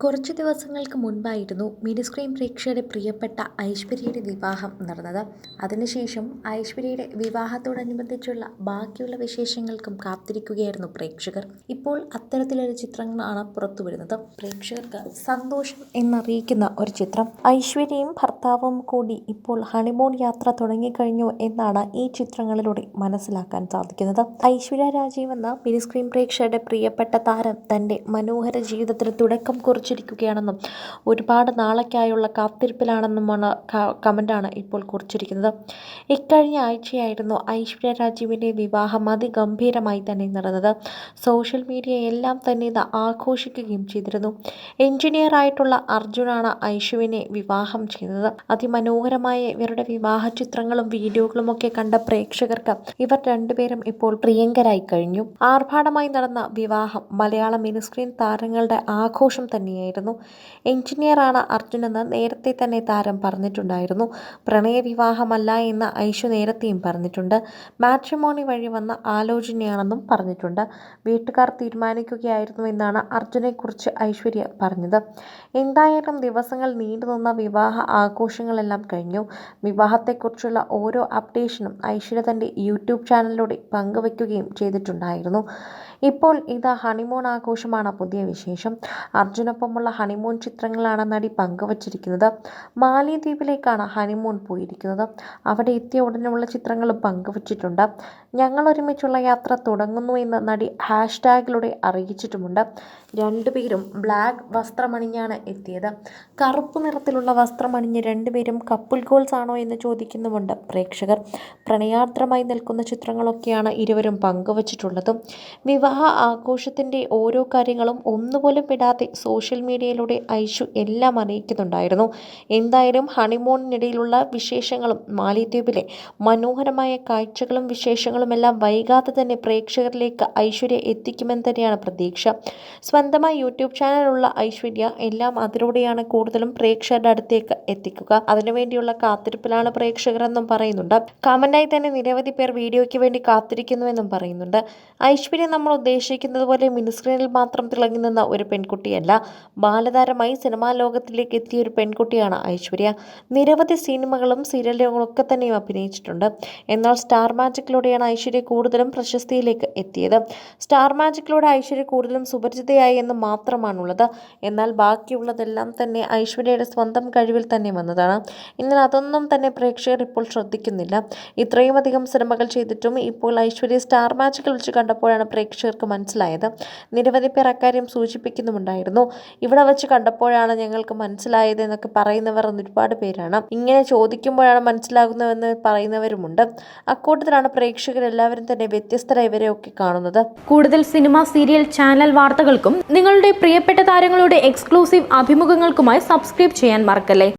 കുറച്ച് ദിവസങ്ങൾക്ക് മുൻപായിരുന്നു mini screen പ്രേക്ഷകരുടെ പ്രിയപ്പെട്ട ഐശ്വര്യയുടെ വിവാഹം നടന്നത്. അതിനുശേഷം ഐശ്വര്യയുടെ വിവാഹത്തോടനുബന്ധിച്ചുള്ള ബാക്കിയുള്ള വിശേഷങ്ങൾക്കും കാത്തിരിക്കുകയായിരുന്നു പ്രേക്ഷകർ. ഇപ്പോൾ അത്തരത്തിലൊരു ചിത്രങ്ങളാണ് പുറത്തു വരുന്നത് പ്രേക്ഷകർക്ക് സന്തോഷം എന്നറിയിക്കുന്ന ഒരു ചിത്രം. ഐശ്വര്യയും ഭർത്താവും കൂടി ഇപ്പോൾ ഹണിമൂൺ യാത്ര തുടങ്ങിക്കഴിഞ്ഞു എന്നാണ് ഈ ചിത്രങ്ങളിലൂടെ മനസ്സിലാക്കാൻ സാധിക്കുന്നത്. ഐശ്വര്യ രാജീവ് എന്ന മിനി സ്ക്രീൻ പ്രേക്ഷകരുടെ പ്രിയപ്പെട്ട താരം തന്റെ മനോഹര ജീവിതത്തിന് തുടക്കം കുറിച്ചിരിക്കുകയാണെന്നും ഒരുപാട് നാളേക്കായുള്ള കാത്തിരിപ്പിലാണെന്നുമാണ് കമന്റാണ് ഇപ്പോൾ കുറിച്ചിരിക്കുന്നത്. ഇക്കഴിഞ്ഞ ആഴ്ചയായിരുന്നു ഐശ്വര്യ രാജീവിന്റെ വിവാഹം അതിഗംഭീരമായി തന്നെ നടന്നത്. സോഷ്യൽ മീഡിയ എല്ലാം തന്നെ ഇത് ആഘോഷിക്കുകയും ചെയ്തിരുന്നു. എഞ്ചിനീയർ ആയിട്ടുള്ള അർജുനാണ് ഐഷുവിനെ വിവാഹം ചെയ്തത്. അതിമനോഹരമായ ഇവരുടെ വിവാഹ ചിത്രങ്ങളും വീഡിയോകളും ഒക്കെ കണ്ട പ്രേക്ഷകർക്ക് ഇവർ രണ്ടുപേരും ഇപ്പോൾ പ്രിയങ്കരായി കഴിഞ്ഞു. ആർഭാടമായി നടന്ന വിവാഹം മലയാള മിനിസ്ക്രീൻ താരങ്ങളുടെ ആഘോഷം തന്നെയായിരുന്നു എഞ്ചിനീയറാണ് അർജുനെന്ന് നേരത്തെ തന്നെ താരം പറഞ്ഞിട്ടുണ്ടായിരുന്നു. പ്രണയവിവാഹമല്ല എന്ന് ഐഷു നേരത്തെയും പറഞ്ഞിട്ടുണ്ട്. മാട്രിമോണി വഴി വന്ന ആലോചനയാണെന്നും പറഞ്ഞിട്ടുണ്ട്. വീട്ടുകാർ തീരുമാനിക്കുകയായിരുന്നു എന്നാണ് അർജുനെക്കുറിച്ച് ഐശ്വര്യ പറഞ്ഞത്. എന്തായാലും ദിവസങ്ങൾ നീണ്ടുനിന്ന വിവാഹ ആഘോഷങ്ങളെല്ലാം കഴിഞ്ഞു. വിവാഹത്തെക്കുറിച്ചുള്ള ഓരോ അപ്ഡേഷനും ഐശ്വര്യ തന്റെ യൂട്യൂബ് ചാനലിലൂടെ പങ്കുവയ്ക്കുകയും ചെയ്തിട്ടുണ്ടായിരുന്നു. ഇപ്പോൾ ഇതാ ഹണിമൂൺ ആഘോഷമാണ്. പുതിയ വിശേഷം. അർജുനൊപ്പമുള്ള ഹണിമൂൺ ചിത്രങ്ങളാണ് നടി പങ്കുവച്ചിരിക്കുന്നത്. മാലിദ്വീപിലേക്കാണ് ഹണിമൂൺ പോയിരിക്കുന്നത്. അവിടെ എത്തിയ ഉടനെയുള്ള ചിത്രങ്ങളും പങ്കുവച്ചിട്ടുണ്ട്. ഞങ്ങൾ ഒരുമിച്ചുള്ള യാത്ര തുടങ്ങുന്നു എന്ന് നടി ഹാഷ്ടാഗിലൂടെ അറിയിച്ചിട്ടുമുണ്ട്. രണ്ടുപേരും ബ്ലാക്ക് വസ്ത്രമണിഞ്ഞാണ് എത്തിയത്. കറുപ്പ് നിറത്തിലുള്ള വസ്ത്രമണിഞ്ഞ് രണ്ടുപേരും കപ്പിൾ ഗോൾസ് ആണോ എന്ന് ചോദിക്കുന്നുമുണ്ട് പ്രേക്ഷകർ. പ്രണയാർദ്രമായി നിൽക്കുന്ന ചിത്രങ്ങളൊക്കെയാണ് ഇരുവരും പങ്കുവച്ചിട്ടുള്ളത്. വിവാഹ ആഘോഷത്തിന്റെ ഓരോ കാര്യങ്ങളും ഒന്നുപോലും വിടാതെ സോഷ്യൽ മീഡിയയിലൂടെ ഐഷു എല്ലാം അറിയിക്കുന്നുണ്ടായിരുന്നു. എന്തായാലും ഹണിമൂണിനിടയിലുള്ള വിശേഷങ്ങളും മാലിദ്വീപിലെ മനോഹരമായ കാഴ്ചകളും വിശേഷങ്ങളും എല്ലാം വൈകാതെ തന്നെ പ്രേക്ഷകരിലേക്ക് ഐശ്വര്യ എത്തിക്കുമെന്ന് തന്നെയാണ് പ്രതീക്ഷ. സ്വന്തമായി യൂട്യൂബ് ചാനലുള്ള ഐശ്വര്യ എല്ലാം അതിലൂടെയാണ് കൂടുതലും പ്രേക്ഷകരുടെ അടുത്തേക്ക് എത്തിക്കുക. അതിനുവേണ്ടിയുള്ള കാത്തിരിപ്പിലാണ് പ്രേക്ഷകരെന്നും പറയുന്നുണ്ട്. കമന്റായി തന്നെ നിരവധി പേർ വീഡിയോയ്ക്ക് വേണ്ടി കാത്തിരിക്കുന്നുവെന്നും പറയുന്നുണ്ട്. ഐശ്വര്യ നമ്മൾ ഉദ്ദേശിക്കുന്നത് പോലെ മിനിസ്ക്രീനിൽ മാത്രം തിളങ്ങി നിന്ന ഒരു പെൺകുട്ടിയല്ല ബാലതാരമായി സിനിമാ ലോകത്തിലേക്ക് എത്തിയ ഒരു പെൺകുട്ടിയാണ് ഐശ്വര്യ. നിരവധി സിനിമകളും സീരിയലുകളും ഒക്കെ തന്നെയും അഭിനയിച്ചിട്ടുണ്ട്. എന്നാൽ സ്റ്റാർ മാജിക്കിലൂടെയാണ് ഐശ്വര്യ കൂടുതലും പ്രശസ്തിയിലേക്ക് എത്തിയത്. സ്റ്റാർ മാജിക്കിലൂടെ ഐശ്വര്യ കൂടുതലും സുപരിചിതയായി എന്ന് മാത്രമാണുള്ളത്. എന്നാൽ ബാക്കിയുള്ളതെല്ലാം തന്നെ ഐശ്വര്യയുടെ സ്വന്തം കഴിവിൽ തന്നെ വന്നതാണ്. എന്നാൽ അതൊന്നും തന്നെ പ്രേക്ഷകർ ഇപ്പോൾ ശ്രദ്ധിക്കുന്നില്ല. ഇത്രയും അധികം സിനിമകൾ ചെയ്തിട്ടും ഇപ്പോൾ ഐശ്വര്യ സ്റ്റാർ മാജിക്കിൽ വെച്ച് കണ്ടപ്പോഴാണ് പ്രേക്ഷകർക്ക് മനസ്സിലായത്. നിരവധി പേർ അക്കാര്യം സൂചിപ്പിക്കുന്നുമുണ്ടായിരുന്നു. ഇവിടെ വെച്ച് കണ്ടപ്പോഴാണ് ഞങ്ങൾക്ക് മനസ്സിലായത് എന്നൊക്കെ പറയുന്നവർ ഒരുപാട് പേരാണ്. ഇങ്ങനെ ചോദിക്കുമ്പോഴാണ് മനസ്സിലാകുന്നതെന്ന് പറയുന്നവരുമുണ്ട്. അക്കൂട്ടത്തിലാണ് പ്രേക്ഷകർ എല്ലാവരും തന്നെ വ്യത്യസ്തരായി ഇവരെയൊക്കെ കാണുന്നത്. കൂടുതൽ സിനിമ സീരിയൽ ചാനൽ വാർത്തകൾക്കും നിങ്ങളുടെ പ്രിയപ്പെട്ട താരങ്ങളുടെ എക്സ്ക്ലൂസീവ് അഭിമുഖങ്ങൾക്കുമായി സബ്സ്ക്രൈബ് ചെയ്യാൻ മറക്കല്ലേ?